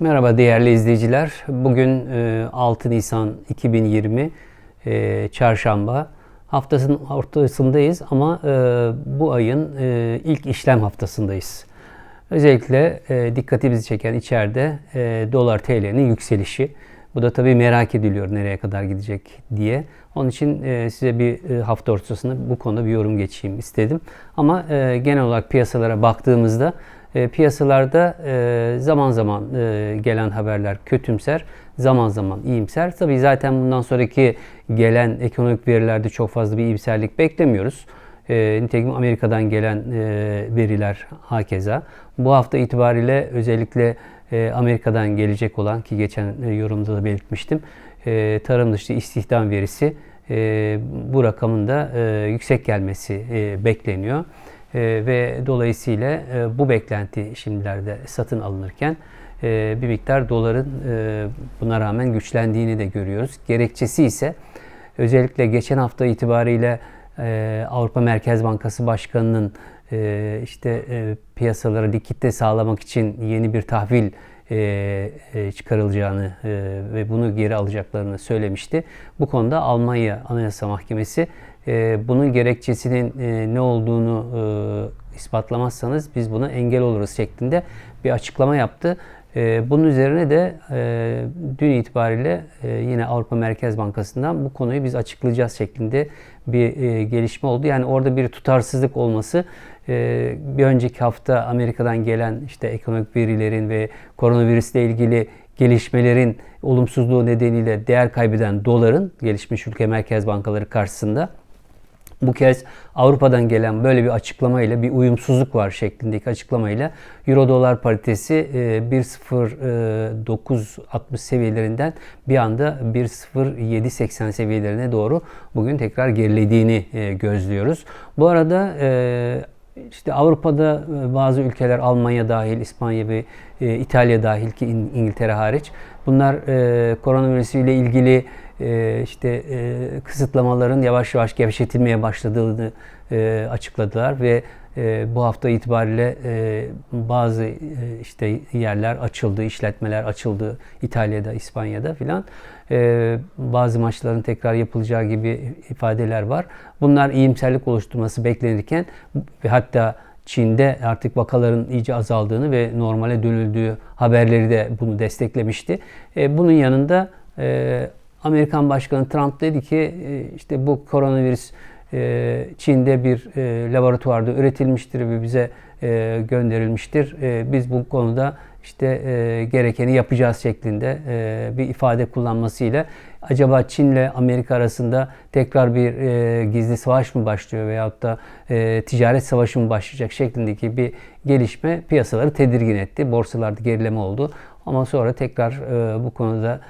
Merhaba değerli izleyiciler. Bugün e, 6 Nisan 2020 e, Çarşamba. Haftasının ortasındayız ama e, bu ayın e, ilk işlem haftasındayız. Özellikle e, dikkatimizi çeken içeride e, dolar TL'nin yükselişi. Bu da tabii merak ediliyor nereye kadar gidecek diye. Onun için e, size bir e, hafta ortasında bu konuda bir yorum geçeyim istedim. Ama e, genel olarak piyasalara baktığımızda e, piyasalarda e, zaman zaman e, gelen haberler kötümser, zaman zaman iyimser. Tabii zaten bundan sonraki gelen ekonomik verilerde çok fazla bir iyimserlik beklemiyoruz. E, nitekim Amerika'dan gelen veriler hakeza. Bu hafta itibariyle özellikle Amerika'dan gelecek olan ki geçen yorumda da belirtmiştim. Tarım dışı istihdam verisi bu rakamın da yüksek gelmesi bekleniyor. E, ve dolayısıyla e, bu beklenti şimdilerde satın alınırken e, bir miktar doların e, buna rağmen güçlendiğini de görüyoruz. Gerekçesi ise özellikle geçen hafta itibariyle Avrupa Merkez Bankası Başkanı'nın işte piyasalara likitte sağlamak için yeni bir tahvil çıkarılacağını ve bunu geri alacaklarını söylemişti. Bu konuda Almanya Anayasa Mahkemesi e, bunun gerekçesinin e, ne olduğunu e, ispatlamazsanız biz buna engel oluruz şeklinde bir açıklama yaptı. E, bunun üzerine de e, dün itibariyle yine Avrupa Merkez Bankası'ndan bu konuyu biz açıklayacağız şeklinde bir gelişme oldu. Yani orada bir tutarsızlık olması bir önceki hafta Amerika'dan gelen işte ekonomik verilerin ve koronavirüsle ilgili gelişmelerin olumsuzluğu nedeniyle değer kaybeden doların gelişmiş ülke merkez bankaları karşısında bu kez Avrupa'dan gelen böyle bir açıklamayla bir uyumsuzluk var şeklindeki açıklamayla Euro dolar paritesi 1.0960 seviyelerinden bir anda 1.0780 seviyelerine doğru bugün tekrar gerilediğini gözlüyoruz. Bu arada işte Avrupa'da bazı ülkeler Almanya dahil, İspanya ve İtalya dahil ki İngiltere hariç bunlar koronavirüsü ile ilgili işte kısıtlamaların yavaş yavaş gevşetilmeye başladığını açıkladılar ve bu hafta itibariyle bazı işte yerler açıldı, işletmeler açıldı İtalya'da, İspanya'da filan. Bazı maçların tekrar yapılacağı gibi ifadeler var. Bunlar iyimserlik oluşturması beklenirken ve hatta Çin'de artık vakaların iyice azaldığını ve normale dönüldüğü haberleri de bunu desteklemişti. Bunun yanında Amerikan Başkanı Trump dedi ki işte bu koronavirüs Çin'de bir laboratuvarda üretilmiştir ve bize gönderilmiştir. Biz bu konuda işte gerekeni yapacağız şeklinde bir ifade kullanmasıyla acaba Çin ile Amerika arasında tekrar bir gizli savaş mı başlıyor veyahut da ticaret savaşı mı başlayacak şeklindeki bir gelişme piyasaları tedirgin etti. Borsalarda gerileme oldu. Ama sonra tekrar bu konuda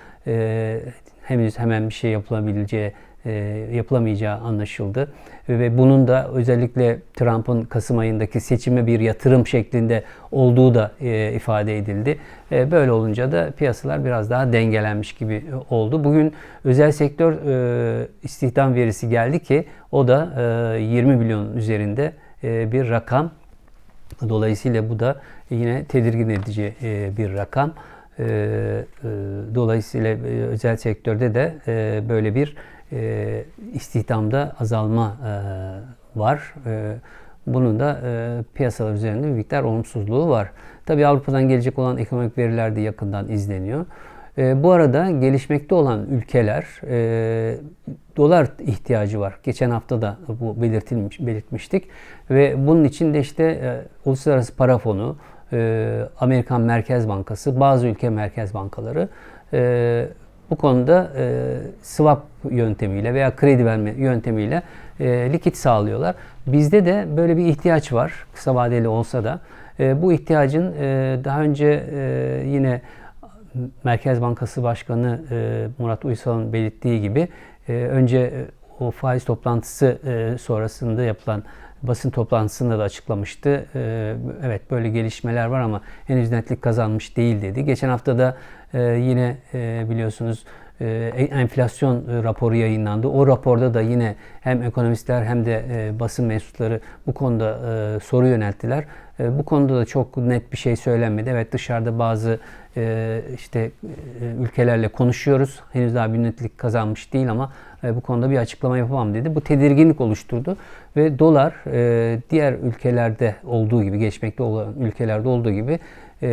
henüz hemen bir şey yapılabileceği e, yapılamayacağı anlaşıldı. Ve bunun da özellikle Trump'ın Kasım ayındaki seçime bir yatırım şeklinde olduğu da e, ifade edildi. E, böyle olunca da piyasalar biraz daha dengelenmiş gibi oldu. Bugün özel sektör istihdam verisi geldi ki o da 20 milyon üzerinde bir rakam. Dolayısıyla bu da yine tedirgin edici bir rakam. Dolayısıyla özel sektörde de böyle bir e, istihdamda azalma e, var. E, bunun da e, piyasalar üzerinde bir miktar olumsuzluğu var. Tabii Avrupa'dan gelecek olan ekonomik veriler de yakından izleniyor. E, bu arada gelişmekte olan ülkeler e, dolar ihtiyacı var. Geçen hafta da bu belirtilmiş, belirtmiştik. Ve bunun için de işte e, Uluslararası Para Fonu, e, Amerikan Merkez Bankası, bazı ülke merkez bankaları e, bu konuda e, swap yöntemiyle veya kredi verme yöntemiyle e, likit sağlıyorlar. Bizde de böyle bir ihtiyaç var kısa vadeli olsa da. E, bu ihtiyacın e, daha önce e, yine Merkez Bankası Başkanı e, Murat Uysal'ın belirttiği gibi e, önce o faiz toplantısı e, sonrasında yapılan basın toplantısında da açıklamıştı. Ee, evet böyle gelişmeler var ama henüz netlik kazanmış değil dedi. Geçen hafta da e, yine e, biliyorsunuz e, enflasyon e, raporu yayınlandı. O raporda da yine hem ekonomistler hem de e, basın mensupları bu konuda e, soru yönelttiler. E, bu konuda da çok net bir şey söylenmedi. Evet dışarıda bazı e, işte e, ülkelerle konuşuyoruz. Henüz daha bir netlik kazanmış değil ama e, bu konuda bir açıklama yapamam dedi. Bu tedirginlik oluşturdu ve dolar e, diğer ülkelerde olduğu gibi, geçmekte olan ülkelerde olduğu gibi e,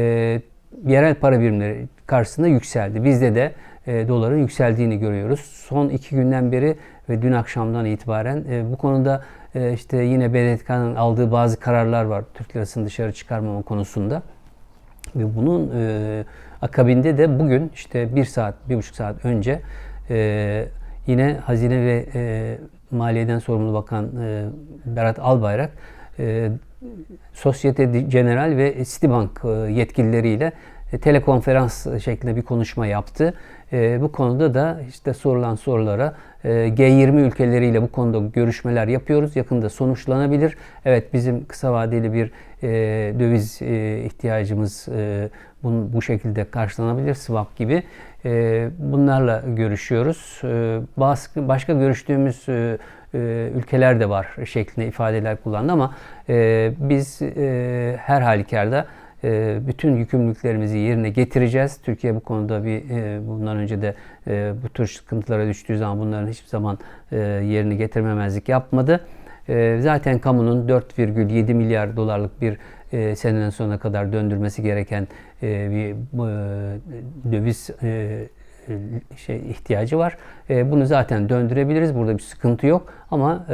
yerel para birimleri karşısında yükseldi. Bizde de e, doların yükseldiğini görüyoruz. Son iki günden beri ve dün akşamdan itibaren e, bu konuda e, işte yine BDDK'nın aldığı bazı kararlar var Türk lirasını dışarı çıkarmama konusunda. Ve bunun e, akabinde de bugün işte bir saat, bir buçuk saat önce e, yine Hazine ve e, Maliye'den sorumlu bakan e, Berat Albayrak e, Societe General ve Citibank e, yetkilileriyle telekonferans şeklinde bir konuşma yaptı. E, bu konuda da işte sorulan sorulara e, G20 ülkeleriyle bu konuda görüşmeler yapıyoruz. Yakında sonuçlanabilir. Evet bizim kısa vadeli bir e, döviz e, ihtiyacımız e, bunu, bu şekilde karşılanabilir. Swap gibi. E, bunlarla görüşüyoruz. E, başka, başka görüştüğümüz e, e, ülkeler de var şeklinde ifadeler kullandı ama e, biz e, her halükarda e, bütün yükümlülüklerimizi yerine getireceğiz. Türkiye bu konuda bir e, bundan önce de e, bu tür sıkıntılara düştüğü zaman bunların hiçbir zaman yerini getirmemezlik yapmadı. Zaten kamunun 4,7 milyar dolarlık bir senenin sonuna kadar döndürmesi gereken bir döviz şey ihtiyacı var. Bunu zaten döndürebiliriz. Burada bir sıkıntı yok. Ama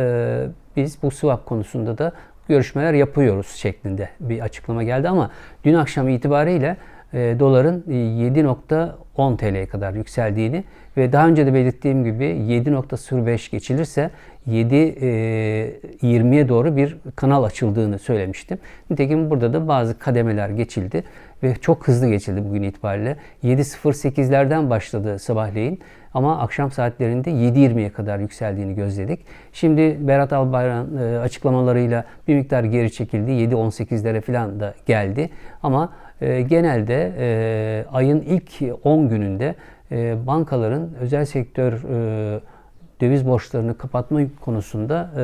biz bu swap konusunda da görüşmeler yapıyoruz şeklinde bir açıklama geldi ama dün akşam itibariyle e, doların 7.10 e, TL'ye kadar yükseldiğini ve daha önce de belirttiğim gibi 7.05 geçilirse 7.20'ye e, doğru bir kanal açıldığını söylemiştim. Nitekim burada da bazı kademeler geçildi ve çok hızlı geçildi bugün itibariyle. 7.08'lerden başladı sabahleyin ama akşam saatlerinde 7.20'ye kadar yükseldiğini gözledik. Şimdi Berat Albayrak'ın e, açıklamalarıyla bir miktar geri çekildi. 7.18'lere falan da geldi. Ama e, genelde e, ayın ilk 10 gününde bankaların özel sektör döviz borçlarını kapatma konusunda e,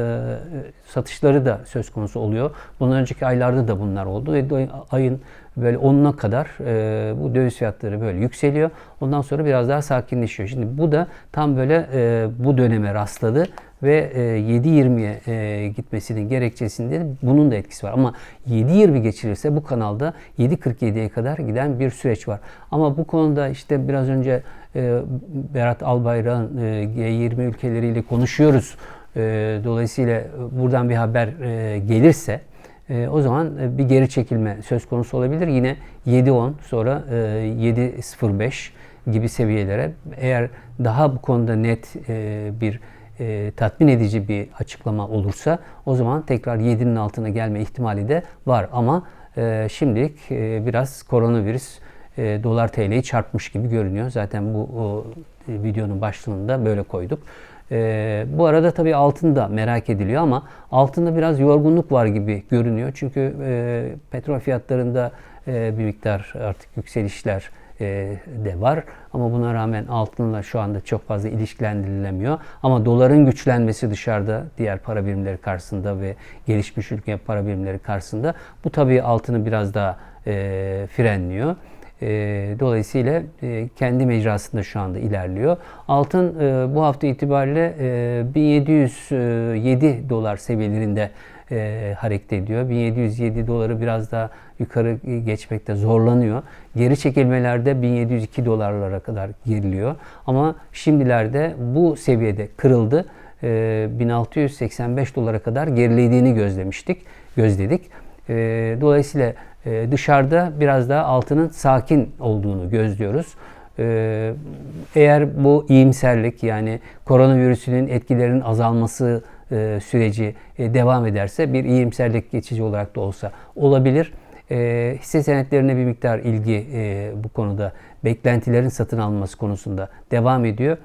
satışları da söz konusu oluyor. Bundan önceki aylarda da bunlar oldu ve ayın böyle 10'una kadar e, bu döviz fiyatları böyle yükseliyor. Ondan sonra biraz daha sakinleşiyor. Şimdi bu da tam böyle e, bu döneme rastladı ve e, 7.20'ye e, gitmesinin gerekçesinde bunun da etkisi var. Ama 7.20 geçirirse bu kanalda 7.47'ye kadar giden bir süreç var. Ama bu konuda işte biraz önce Berat Albayrak'ın e, G20 ülkeleriyle konuşuyoruz. E, dolayısıyla buradan bir haber e, gelirse e, o zaman bir geri çekilme söz konusu olabilir. Yine 7.10 sonra e, 7.05 gibi seviyelere eğer daha bu konuda net bir tatmin edici bir açıklama olursa o zaman tekrar 7'nin altına gelme ihtimali de var. Ama şimdilik biraz koronavirüs e, dolar TL'yi çarpmış gibi görünüyor. Zaten bu o, e, videonun başlığında böyle koyduk. E, bu arada tabii altın da merak ediliyor ama altında biraz yorgunluk var gibi görünüyor. Çünkü e, petrol fiyatlarında e, bir miktar artık yükselişler e, de var. Ama buna rağmen altınla şu anda çok fazla ilişkilendirilemiyor. Ama doların güçlenmesi dışarıda diğer para birimleri karşısında ve gelişmiş ülke para birimleri karşısında bu tabii altını biraz daha e, frenliyor. E, dolayısıyla e, kendi mecrasında şu anda ilerliyor. Altın e, bu hafta itibariyle e, 1707 dolar seviyelerinde e, hareket ediyor. 1707 doları biraz daha yukarı geçmekte zorlanıyor. Geri çekilmelerde 1702 dolarlara kadar geriliyor. Ama şimdilerde bu seviyede kırıldı. E, 1685 dolara kadar gerilediğini gözlemiştik, gözledik. E, dolayısıyla e, dışarıda biraz daha altının sakin olduğunu gözlüyoruz. E, eğer bu iyimserlik yani koronavirüsünün etkilerinin azalması e, süreci e, devam ederse bir iyimserlik geçici olarak da olsa olabilir. E, hisse senetlerine bir miktar ilgi e, bu konuda beklentilerin satın alınması konusunda devam ediyor.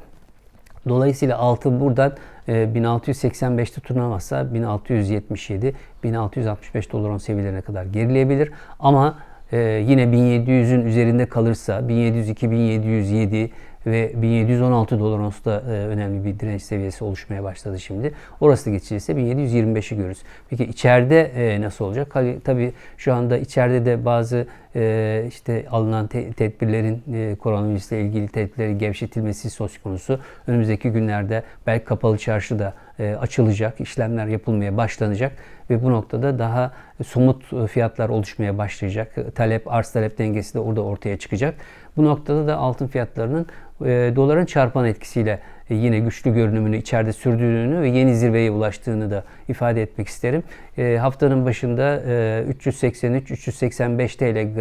Dolayısıyla altın buradan 1685'te tutunamazsa 1677, 1665 dolar seviyelerine kadar gerileyebilir. Ama e, yine 1700'ün üzerinde kalırsa 1702, 1707 ve 1716 dolar onsta önemli bir direnç seviyesi oluşmaya başladı şimdi. Orası da geçilirse 1725'i görürüz. Peki içeride e, nasıl olacak? Tabii, şu anda içeride de bazı e, işte alınan te- tedbirlerin e, koronavirüsle ilgili tedbirlerin gevşetilmesi söz konusu. Önümüzdeki günlerde belki kapalı çarşı da açılacak, işlemler yapılmaya başlanacak ve bu noktada daha somut fiyatlar oluşmaya başlayacak. Talep, arz talep dengesi de orada ortaya çıkacak. Bu noktada da altın fiyatlarının e, doların çarpan etkisiyle e, yine güçlü görünümünü içeride sürdüğünü ve yeni zirveye ulaştığını da ifade etmek isterim. E, haftanın başında e, 383-385 TL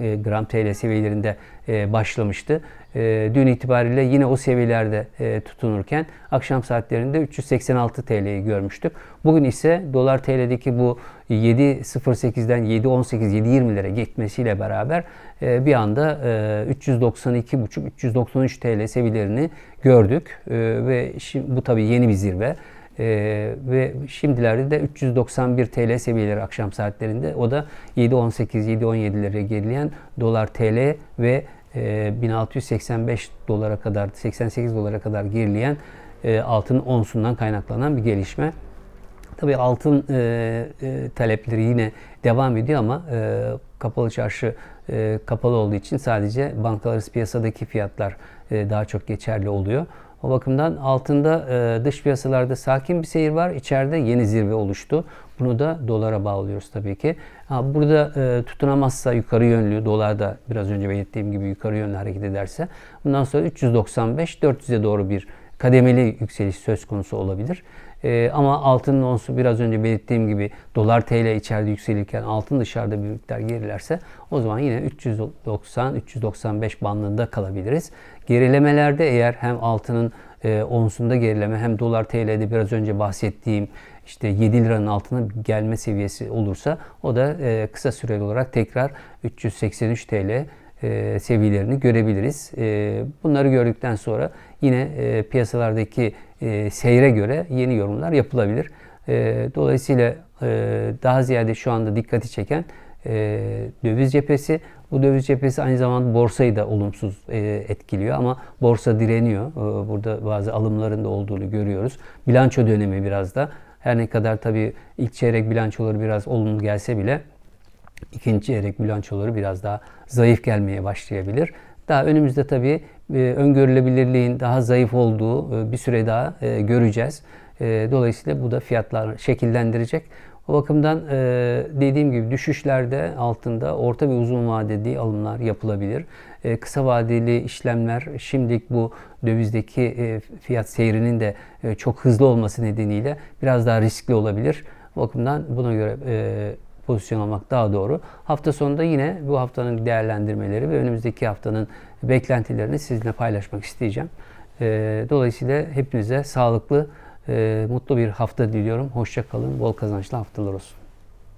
e, gram TL seviyelerinde e, başlamıştı. E, Dün itibariyle yine o seviyelerde tutunurken akşam saatlerinde 386 TL'yi görmüştük. Bugün ise dolar TL'deki bu 7.08'den 7.18 7.20'lere gitmesiyle beraber bir anda e, 392,5-393 TL seviyelerini gördük ve şimdi bu tabii yeni bir zirve. Ee, ve şimdilerde de 391 TL seviyeleri akşam saatlerinde. O da 7.18-7.17'lere gerileyen dolar TL ve e, 1685 dolara kadar 88 dolara kadar gerileyen e, altın onsundan kaynaklanan bir gelişme. Tabii altın e, e, talepleri yine devam ediyor ama e, kapalı çarşı e, kapalı olduğu için sadece bankalar arası piyasadaki fiyatlar e, daha çok geçerli oluyor. O bakımdan altında e, dış piyasalarda sakin bir seyir var. İçeride yeni zirve oluştu. Bunu da dolara bağlıyoruz tabii ki. Ha, burada e, tutunamazsa yukarı yönlü, dolar da biraz önce belirttiğim gibi yukarı yönlü hareket ederse bundan sonra 395-400'e doğru bir kademeli yükseliş söz konusu olabilir. Ee, ama altının onsu biraz önce belirttiğim gibi dolar TL içeride yükselirken altın dışarıda bir miktar gerilerse o zaman yine 390-395 bandında kalabiliriz. Gerilemelerde eğer hem altının e, onsunda gerileme hem dolar TL'de biraz önce bahsettiğim işte 7 liranın altına gelme seviyesi olursa o da e, kısa süreli olarak tekrar 383 TL e, seviyelerini görebiliriz. E, bunları gördükten sonra yine e, piyasalardaki e, seyre göre yeni yorumlar yapılabilir. E, dolayısıyla e, daha ziyade şu anda dikkati çeken e, döviz cephesi. Bu döviz cephesi aynı zamanda borsayı da olumsuz e, etkiliyor ama borsa direniyor. E, burada bazı alımların da olduğunu görüyoruz. Bilanço dönemi biraz da her ne kadar tabii ilk çeyrek bilançoları biraz olumlu gelse bile ikinci çeyrek bilançoları biraz daha zayıf gelmeye başlayabilir. Daha önümüzde tabii e, öngörülebilirliğin daha zayıf olduğu bir süre daha göreceğiz. Dolayısıyla bu da fiyatlar şekillendirecek. O bakımdan e, dediğim gibi düşüşlerde altında orta ve uzun vadeli alımlar yapılabilir. E, kısa vadeli işlemler şimdilik bu dövizdeki e, fiyat seyrinin de e, çok hızlı olması nedeniyle biraz daha riskli olabilir. O bakımdan buna göre e, pozisyon almak daha doğru. Hafta sonunda yine bu haftanın değerlendirmeleri ve önümüzdeki haftanın beklentilerini sizinle paylaşmak isteyeceğim. E, Dolayısıyla hepinize sağlıklı, mutlu bir hafta diliyorum. Hoşça kalın, bol kazançlı haftalar olsun.